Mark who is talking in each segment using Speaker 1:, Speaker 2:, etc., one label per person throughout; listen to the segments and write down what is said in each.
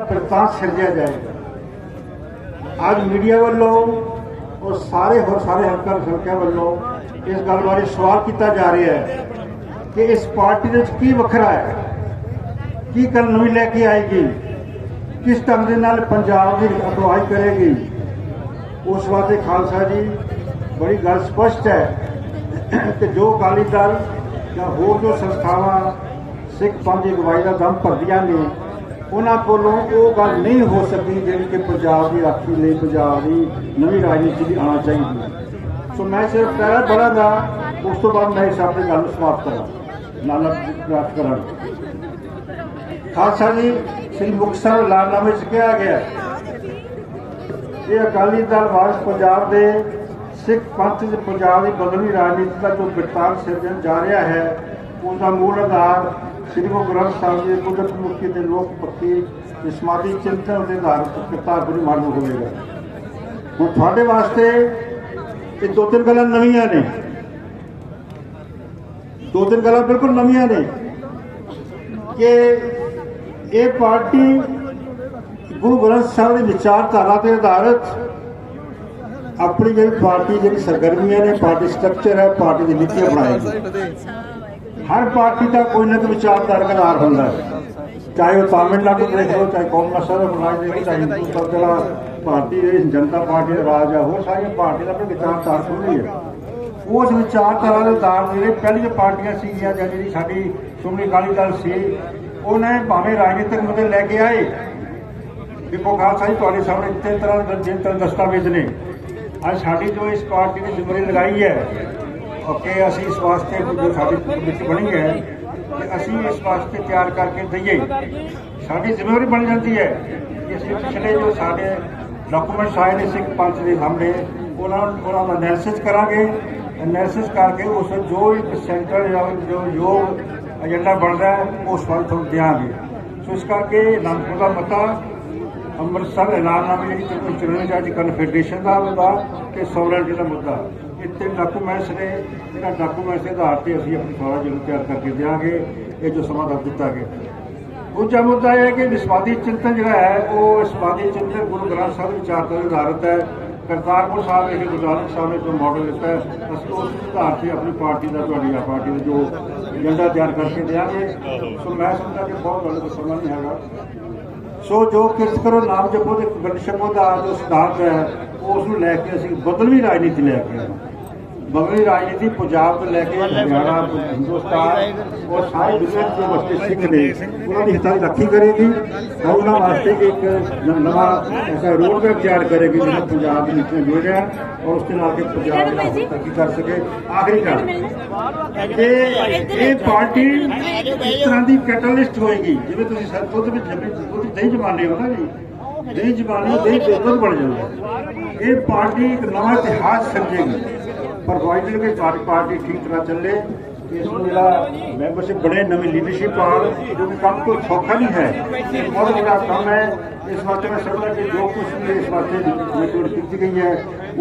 Speaker 1: ਪ੍ਰਤਾਪ ਸਿਰਜਿਆ ਜਾਏਗਾ। ਅੱਜ ਮੀਡੀਆ ਵੱਲੋਂ ਔਰ ਸਾਰੇ ਹੋਰ ਸਾਰੇ ਹਲਕਾ ਹਲਕਿਆਂ ਵੱਲੋਂ ਇਸ ਗੱਲ ਬਾਰੇ ਸਵਾਲ ਕੀਤਾ ਜਾ ਰਿਹਾ ਹੈ ਕਿ ਇਸ ਪਾਰਟੀ ਦੇ ਵਿੱਚ ਕੀ ਵੱਖਰਾ ਹੈ? ਕੀ ਕੱਲ ਨਵੀਂ ਲੈ ਕੇ ਆਏਗੀ? ਕਿਸ ਢੰਗ ਦੇ ਨਾਲ ਪੰਜਾਬ ਦੀ ਅਗਵਾਈ ਕਰੇਗੀ? ਉਸ ਵਾਸਤੇ ਖਾਲਸਾ ਜੀ, ਬੜੀ ਗੱਲ ਸਪਸ਼ਟ ਹੈ ਕਿ ਜੋ ਅਕਾਲੀ ਦਲ ਜਾਂ ਹੋਰ ਜੋ ਸੰਸਥਾਵਾਂ ਸਿੱਖ ਪੰਥ ਦੀ ਅਗਵਾਈ ਦਾ ਦਮ ਭਰਦੀਆਂ ਨੇ ਉਹਨਾਂ ਕੋਲੋਂ ਉਹ ਗੱਲ ਨਹੀਂ ਹੋ ਸਕੀ ਜਿਹੜੀ ਕਿ ਪੰਜਾਬ ਦੀ ਰਾਖੀ ਲਈ, ਪੰਜਾਬ ਦੀ ਨਵੀਂ ਰਾਜਨੀਤੀ ਦੀ ਆਉਣਾ ਚਾਹੀਦੀ ਹੈ। ਸੋ ਮੈਂ ਸਿਰਫ ਪਹਿਲਾ ਬੜਾਂਗਾ ਉਸ ਤੋਂ ਬਾਅਦ ਮੈਂ ਇਸ ਆਪਣੀ ਗੱਲ ਨੂੰ ਸਮਾਪਤ ਕਰਾਂ ਨਾਨਕ ਪ੍ਰਾਪਤ ਕਰਾਂ ਖਾਲਸਾ ਜੀ, ਸ੍ਰੀ ਮੁਕਤਸਰ ਲਾਲਨਾਮੇ ਵਿੱਚ ਕਿਹਾ ਗਿਆ ਇਹ ਅਕਾਲੀ ਦਲ ਵਾਰਸ ਪੰਜਾਬ ਦੇ ਸਿੱਖ ਪੰਥ ਦੇ ਪੰਜਾਬ ਦੀ ਬਦਲਵੀਂ ਰਾਜਨੀਤੀ ਦਾ ਜੋ ਬਿਰਤਾਂਤ ਸਿਰਜਣ ਜਾ ਰਿਹਾ ਹੈ ਉਸ ਦਾ ਮੂਲ ਆਧਾਰ ਸ੍ਰੀ ਗੁਰੂ ਗ੍ਰੰਥ ਸਾਹਿਬ ਜੀ ਦੇ ਕੁਦਰਤ ਮੁਖੀ ਤੇ ਲੋਕ ਭਗਤੀ ਤੇ ਸਮਾਜੀ ਚਿੰਤਨ ਦੇ ਆਧਾਰ ਤੇ ਕਰਤਾਰਪੁਰੀ ਮਾਰਗ ਹੋਵੇਗਾ। ਹੁਣ ਤੁਹਾਡੇ ਵਾਸਤੇ ਇਹ ਦੋ ਤਿੰਨ ਗੱਲਾਂ ਨਵੀਆਂ ਨੇ। ਦੋ ਤਿੰਨ ਗੱਲਾਂ ਬਿਲਕੁਲ ਨਵੀਆਂ ਨੇ ਕਿ ਇਹ ਪਾਰਟੀ ਗੁਰੂ ਗ੍ਰੰਥ ਸਾਹਿਬ ਦੀ ਵਿਚਾਰਧਾਰਾ ਤੇ ਆਧਾਰਿਤ ਆਪਣੀ ਜਿਹੜੀ ਪਾਰਟੀ ਜਿਹੜੀ ਸਰਗਰਮੀਆਂ ਨੇ, ਪਾਰਟੀ ਸਟਰਕਚਰ ਹੈ, ਪਾਰਟੀ ਦੀ ਨੀਤੀਆਂ ਬਣਾਏਗੀ। ਹਰ ਪਾਰਟੀ ਦਾ ਕੋਈ ਨਾ ਕੋਈ ਵਿਚਾਰਧਾਰਾ ਦਾ ਆਧਾਰ ਹੁੰਦਾ ਹੈ। ਚਾਹੇ ਉਹ ਤਾਮਿਲਨਾਡੂ ਦੇਖ ਲਓ ਚਾਹੇ ਕਾਂਗਰਸ ਦਾ ਰਾਜ ਦੇਖ ਚਾਹੇ ਹਿੰਦੂਸਤਾਨ ਦਾ ਭਾਰਤੀ ਜਿਹੜੀ ਜਨਤਾ ਪਾਰਟੀ ਦਾ ਰਾਜ ਹੈ ਹੋਰ ਸਾਰੀਆਂ ਪਾਰਟੀਆਂ ਦਾ ਆਪਣੀ ਵਿਚਾਰਧਾਰਾ ਹੁੰਦੀ ਹੈ ਉਸ ਵਿਚਾਰਧਾਰਾ ਦੇ ਆਧਾਰ ਜਿਹੜੇ ਪਹਿਲੀਆਂ ਪਾਰਟੀਆਂ ਸੀਗੀਆਂ ਜਾਂ ਜਿਹੜੀ ਸਾਡੀ ਸ਼੍ਰੋਮਣੀ ਅਕਾਲੀ ਦਲ ਸੀ, ਉਹਨੇ ਭਾਵੇਂ ਰਾਜਨੀਤਿਕ ਮੁੱਦੇ ਲੈ ਕੇ ਆਏ ਦੇਖੋ ਖਾਲਸਾ ਜੀ ਤੁਹਾਡੇ ਸਾਹਮਣੇ ਤਿੰਨ ਤਰ੍ਹਾਂ ਦੇ ਤਿੰਨ ਤਰ੍ਹਾਂ ਦਸਤਾਵੇਜ਼ ਨੇ। ਅੱਜ ਸਾਡੀ ਜੋ ਇਸ ਪਾਰਟੀ ਨੇ ਜ਼ਿੰਮੇਵਾਰੀ ਲਗਾਈ ਹੈ ਓਕੇ ਅਸੀਂ ਇਸ ਵਾਸਤੇ ਜੋ ਸਾਡੀ ਕਮੇਟੀ ਬਣੀ ਹੈ ਕਿ ਅਸੀਂ ਇਸ ਵਾਸਤੇ ਤਿਆਰ ਕਰਕੇ ਦਈਏ। ਸਾਡੀ ਜ਼ਿੰਮੇਵਾਰੀ ਬਣ ਜਾਂਦੀ ਹੈ ਕਿ ਅਸੀਂ ਪਿਛਲੇ ਜੋ ਸਾਡੇ ਡਾਕੂਮੈਂਟਸ ਆਏ ਨੇ ਸਿੱਖ ਪੰਥ ਦੇ ਸਾਹਮਣੇ, ਉਹਨਾਂ ਉਹਨਾਂ ਦਾ ਐਨਾਲਿਸਿਸ ਕਰਾਂਗੇ। ਐਨਾਲਿਸਿਸ ਕਰਕੇ ਉਸ ਜੋ ਇੱਕ ਸੈਂਟਰ ਜਾਂ ਜੋ ਯੋਗ ਏਜੰਡਾ ਬਣਦਾ ਹੈ, ਉਸ ਵੱਲ ਤੁਹਾਨੂੰ ਦਿਆਂਗੇ ਸੋ ਇਸ ਕਰਕੇ ਅਨੰਦਪੁਰ ਦਾ ਮਤਾ ਅੰਮ੍ਰਿਤਸਰ ਐਲਾਨਨਾਮੇ ਜਿਹੜੀ ਤੇ ਚੁਣਨ ਜਾ ਜੀ ਕਨਫੈਡਰੇਸ਼ਨ ਦਾ ਮੁੱਦਾ ਤੇ ਸੋਵਰਨਟੀ ਦਾ ਮੁੱਦਾ। ਇਹ ਤਿੰਨ ਡਾਕੂਮੈਂਟਸ ਨੇ, ਇਹਨਾਂ ਡਾਕੂਮੈਂਟਸ ਦੇ ਆਧਾਰ ਤੇ ਅਸੀਂ ਆਪਣੀ ਸਾਰਾ ਜਿਹਨੂੰ ਤਿਆਰ ਕਰਕੇ ਦਿਆਂਗੇ, ਇਹ ਜੋ ਸਮਾਂ ਦੱਸ ਦਿੱਤਾ ਗਿਆ। ਦੂਜਾ ਮੁੱਦਾ ਇਹ ਹੈ ਕਿ ਵਿਸਵਾਦੀ ਚਿੰਤਨ ਜਿਹੜਾ ਹੈ, ਉਹ ਵਿਸਵਾਦੀ ਚਿੰਤਨ ਗੁਰੂ ਗ੍ਰੰਥ ਸਾਹਿਬ ਦੇ ਵਿਚਾਰ ਆਧਾਰਿਤ ਹੈ। ਕਰਤਾਰਪੁਰ ਸਾਹਿਬ ਇਹ ਗੁਰੂ ਨਾਨਕ ਸਾਹਿਬ ਨੇ ਜੋ ਮਾਡਲ ਦਿੱਤਾ ਹੈ, ਅਸੀਂ ਉਸ ਆਧਾਰ ਤੇ ਆਪਣੀ ਪਾਰਟੀ ਦਾ, ਤੁਹਾਡੀ ਆ ਪਾਰਟੀ ਦਾ ਜੋ ਏਜੰਡਾ ਤਿਆਰ ਕਰਕੇ ਦਿਆਂਗੇ। ਸੋ ਮੈਂ ਸਮਝਦਾ ਕਿ ਬਹੁਤ ਤੁਹਾਡੇ ਕੋਲ ਸਮਾਂ ਨਹੀਂ ਹੈਗਾ। ਸੋ ਜੋ ਕਿਰਤ ਕਰੋ, ਨਾਮ ਜਪੋ ਤੇ ਗੰਡ ਛਕੋ ਦਾ ਜੋ ਸਿਧਾਂਤ ਹੈ, ਉਸ ਨੂੰ ਲੈ ਕੇ ਅਸੀਂ ਬਦਲਵੀਂ ਰਾਜਨੀਤੀ ਲੈ ਕੇ ਆਏ ਬਦਲਵੀਂ ਰਾਜਨੀਤੀ ਪੰਜਾਬ ਤੋਂ ਲੈ ਕੇ ਹਰਿਆਣਾ ਹਿੰਦੁਸਤਾਨ ਔਰ ਸਾਰੀ ਦੁਨੀਆ ਦੇ ਵਸਤੇ ਸਿੱਖ ਨੇ। ਉਹਨਾਂ ਦੀ ਹਿਤਾਂ ਦੀ ਰਾਖੀ ਕਰੇਗੀ ਔਰ ਉਹਨਾਂ ਵਾਸਤੇ ਇੱਕ ਨਵਾਂ ਐਸਾ ਰੋਡ ਮੈਪ ਤਿਆਰ ਕਰੇਗੀ ਜਿਹੜਾ ਪੰਜਾਬ ਦੇ ਨੀਤੀਆਂ ਜੋੜ ਰਿਹਾ ਔਰ ਉਸ ਦੇ ਨਾਲ ਕੇ ਪੰਜਾਬ ਦਾ ਤਰੱਕੀ ਕਰ ਸਕੇ। ਆਖਰੀ ਗੱਲ ਕਿ ਇਹ ਪਾਰਟੀ ਇਸ ਤਰ੍ਹਾਂ ਦੀ ਕੈਟਲਿਸਟ ਹੋਏਗੀ ਜਿਵੇਂ ਤੁਸੀਂ ਸਰ ਦੁੱਧ ਵਿੱਚ ਜੰਮੀ ਦੁੱਧ ਦਹੀਂ ਜਮਾਨੇ ਹੋ ਨਾ ਜੀ। ਦਹੀਂ ਜਮਾਨੇ ਹੋ, ਦਹੀਂ ਦੁੱਧ ਬਣ ਜਾਂਦਾ ਇਹ ਪਾਰਟੀ ਇੱਕ ਨਵਾਂ ਇਤਿਹਾਸ ਸਿਰਜੇਗੀ ਪ੍ਰੋਵਾਈਡਡ ਕਿ ਸਾਡੀ ਪਾਰਟੀ ਠੀਕ ਤਰ੍ਹਾਂ ਚੱਲੇ, ਇਸ ਨੂੰ ਜਿਹੜਾ ਮੈਂਬਰਸ਼ਿਪ ਬਣੇ ਨਵੀਂ ਲੀਡਰਸ਼ਿਪ ਆਉਣ ਜੋ ਕਿ ਕੰਮ ਕੋਈ ਸੌਖਾ ਨਹੀਂ ਹੈ। ਇਹ ਬਹੁਤ ਵੱਡਾ ਕੰਮ ਹੈ, ਇਸ ਵਾਸਤੇ ਮੈਂ ਸਮਝਦਾ ਕਿ ਜੋ ਕੁਝ ਵੀ ਇਸ ਵਾਸਤੇ ਮੀਟਿੰਗ ਕੀਤੀ ਗਈ ਹੈ,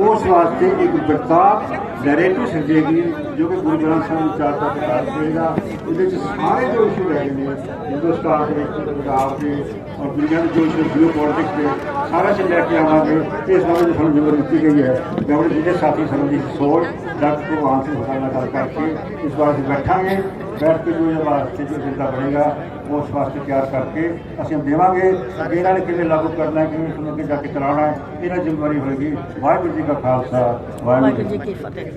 Speaker 1: ਉਸ ਵਾਸਤੇ ਇੱਕ ਬਰਤਾਵ ਨੈਰੇਟਿਵ ਸਿਰਜੇਗੀ ਜੋ ਕਿ ਗੁਰੂ ਗ੍ਰੰਥ ਸਾਹਿਬ ਵਿਚਾਰ ਦਾ ਦੇ ਹੋਏਗਾ ਉਹਦੇ ਵਿੱਚ ਸਾਰੇ ਜੋ ਇਸ਼ੂ ਹੈਗੇ ਨੇ, ਹਿੰਦੁਸਤਾਨ ਦੇ ਪੰਜਾਬ ਦੇ, ਔਰ ਦੁਨੀਆ ਦੇ ਜੋ ਇਸ਼ੂ ਜੀਓ ਪੋਲਿਟਿਕਸ ਦੇ, ਸਾਰਾ ਚ ਲੈ ਕੇ ਆਵਾਂਗੇ। ਇਸ ਬਾਰੇ ਜੋ ਸਾਨੂੰ ਜ਼ਿੰਮੇਵਾਰੀ ਦਿੱਤੀ ਗਈ ਹੈ। ਮੈਂ ਆਪਣੇ ਜਿਹੜੇ ਸਾਥੀ ਸਾਨੂੰ ਸੋਚ ਡਾਕਟਰ ਭਗਵਾਨ ਸਿੰਘ ਨਾਲ ਗੱਲ ਕਰਕੇ ਇਸ ਵਾਸਤੇ ਬੈਠਾਂਗੇ। ਬੈਠ ਕੇ ਜੋ ਇਹ ਵਾਸਤੇ ਜੋ ਜਿੰਦਾ ਬਣੇਗਾ। ਉਸ ਵਾਸਤੇ ਤਿਆਰ ਕਰਕੇ ਅਸੀਂ ਦੇਵਾਂਗੇ ਅੱਗੇ ਇਹਨਾਂ ਨੇ ਕਿਵੇਂ ਲਾਗੂ ਕਰਨਾ ਹੈ ਕਿਵੇਂ ਇਸ ਨੂੰ ਅੱਗੇ ਜਾ ਕੇ ਚਲਾਉਣਾ ਹੈ ਇਹਨਾਂ ਜ਼ਿੰਮੇਵਾਰੀ ਹੋਏਗੀ। ਵਾਹਿਗੁਰੂ ਜੀ ਕਾ ਖਾਲਸਾ ਕੀ
Speaker 2: ਵਾਹਿਗੁਰੂ ਜੀ ਕੀ ਫਤਿਹ।